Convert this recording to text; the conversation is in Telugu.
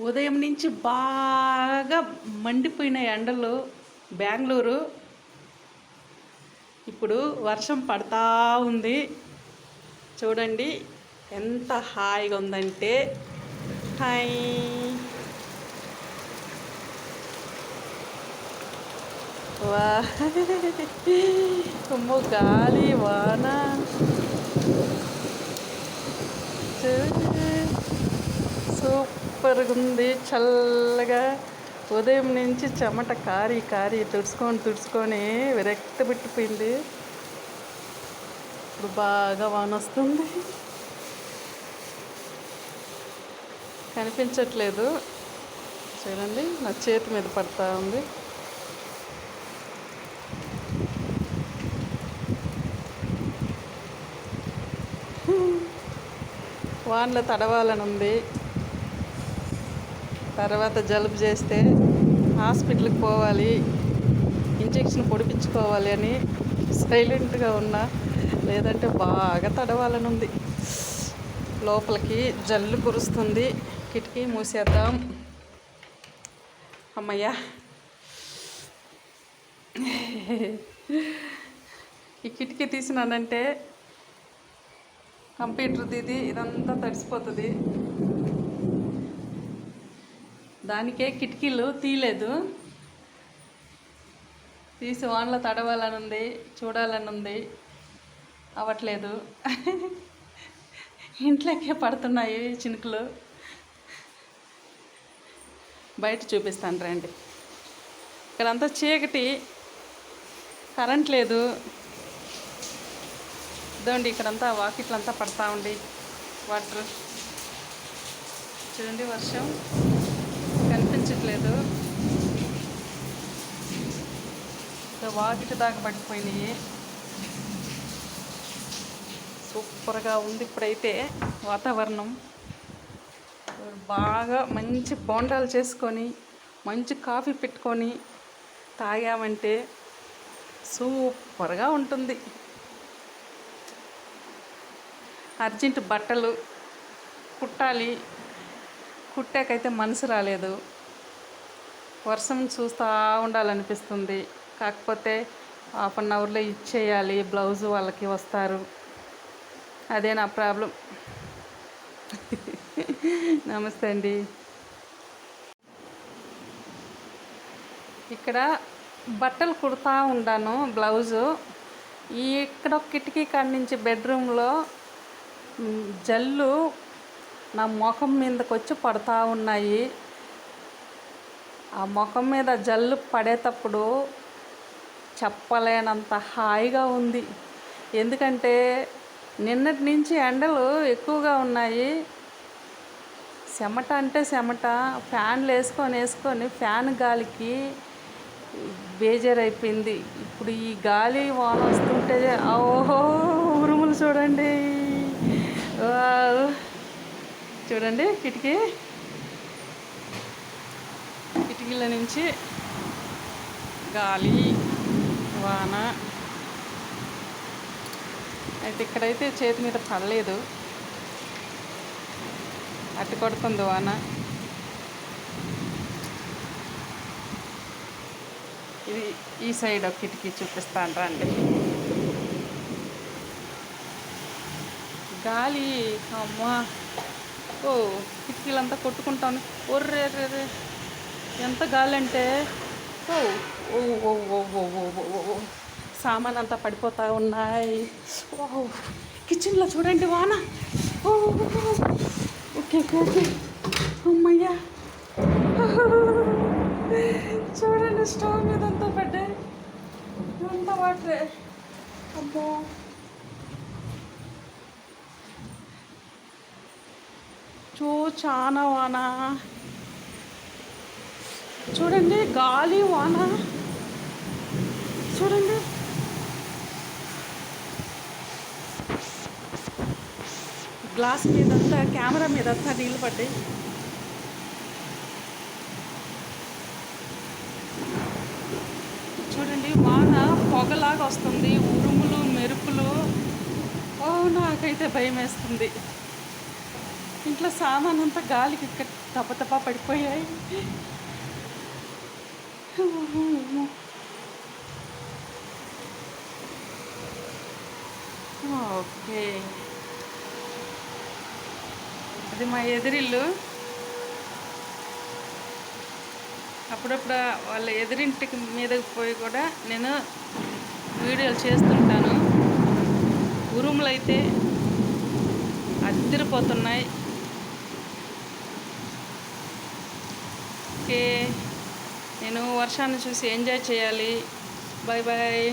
ఉదయం నుంచి బాగా మండిపోయిన ఎండలు బెంగళూరు. ఇప్పుడు వర్షం పడతా ఉంది. చూడండి ఎంత హాయిగా ఉందంటే హాయ్ వా. గాలి వాన. సూపర్. సూపర్గా ఉంది చల్లగా ఉదయం నుంచి చెమట కారి కారి తుడుచుకొని తుడుచుకొని విరక్తి పెట్టిపోయింది. ఇప్పుడు బాగా వాన వస్తుంది కనిపించట్లేదు. చూడండి నా చేతి మీద పడతా ఉంది. వాన్లో తడవాలని ఉంది తర్వాత జలుబు చేస్తే హాస్పిటల్కి పోవాలి ఇంజెక్షన్ పొడిపించుకోవాలి అని సైలెంట్గా ఉన్నా లేదంటే బాగా తడవాలని ఉంది లోపలికి జల్లు కురుస్తుంది. కిటికీ మూసేద్దాం. అమ్మయ్యా. ఈ కిటికీ తీసినానంటే కంప్యూటర్ది ఇదంతా తడిసిపోతుంది. దానికే కిటికీలు తీయలేదు. తీసి వానలో తడవాలని ఉంది చూడాలని ఉంది అవ్వట్లేదు ఇంట్లోకే పడుతున్నాయి చినుకులు. బయట చూపిస్తాను రండి. ఇక్కడంతా చీకటి. కరెంట్ లేదు. ఇదండి ఇక్కడంతా వాకిట్లంతా పడతా ఉండి వాటర్. చూడండి వర్షం. కనిపించట్లేదు. ఇంకా వాకిటి దాకా పడిపోయినాయి. సూపర్గా ఉంది ఇప్పుడైతే వాతావరణం. బాగా మంచి బోండాలు చేసుకొని మంచి కాఫీ పెట్టుకొని తాగామంటే సూపర్గా ఉంటుంది. అర్జెంట్ బట్టలు కుట్టాలి. కుట్టాకైతే మనసు రాలేదు. వర్షం చూస్తూ ఉండాలనిపిస్తుంది. కాకపోతే హాఫ్ అన్ అవర్లో ఇచ్చేయాలి బ్లౌజ్ వాళ్ళకి వస్తారు. అదే నా ప్రాబ్లం. నమస్తే అండి. ఇక్కడ బట్టలు కుడతా ఉన్నాను బ్లౌజు. ఈ ఇక్కడ ఒక కిటికీ కాడి నుంచి బెడ్రూమ్లో జల్లు నా ముఖం మీదకి వచ్చి పడతా ఉన్నాయి. ఆ ముఖం మీద జల్లు పడేటప్పుడు చెప్పలేనంత హాయిగా ఉంది. ఎందుకంటే నిన్నటి నుంచి ఎండలు ఎక్కువగా ఉన్నాయి. చెమట అంటే చెమట ఫ్యాన్లు వేసుకొని వేసుకొని ఫ్యాన్ గాలికి బేజారైపోయింది. ఇప్పుడు ఈ గాలి వాన వస్తుంటే ఓహో ఉరుములు చూడండి. చూడండి కిటికీ. కిటికీల నుంచి గాలి వాన. అయితే ఇక్కడైతే చేతి మీద పడలేదు. అటు కొడుతుంది వాన. ఇది ఈ సైడ్ ఒక కిటికీ చూపిస్తాను రండి. గాలి అమ్మా. ఓ కిటికీలంతా కొట్టుకుంటాను ఒర్రే రే రే. ఎంత గాలంటే ఓ ఓ ఓ ఓ ఓ ఓ సామాన్ అంతా పడిపోతూ ఉన్నాయి. ఓ కిచెన్లో చూడండి వాన. ఓ ఓకే ఓకే అమ్మయ్యా. చూడండి స్టవ్ మీద అంతా పడ్డాయి అంత వాటరే. అబ్బో చూ చాలా వానా. చూడండి గాలి వాన. చూడండి. గ్లాస్ మీదంతా కెమెరా మీదంతా నీళ్ళు పడ్డాయి. చూడండి వాన పొగలాగా వస్తుంది ఉరుములు మెరుపులు. ఓ నాకైతే భయం వేస్తుంది. ఇంట్లో సామాన్ అంతా గాలికి కట్ పడిపోయాయి. ఓకే. అది మా ఎదిరిల్లు. అప్పుడప్పుడు వాళ్ళ ఎదిరింటికి మీదకి పోయి కూడా నేను వీడియోలు చేస్తుంటాను. ఉరుములు అయితే అద్దరిపోతున్నాయి. ఓకే. నేను వర్షాన్ని చూసి ఎంజాయ్ చేయాలి. Bye bye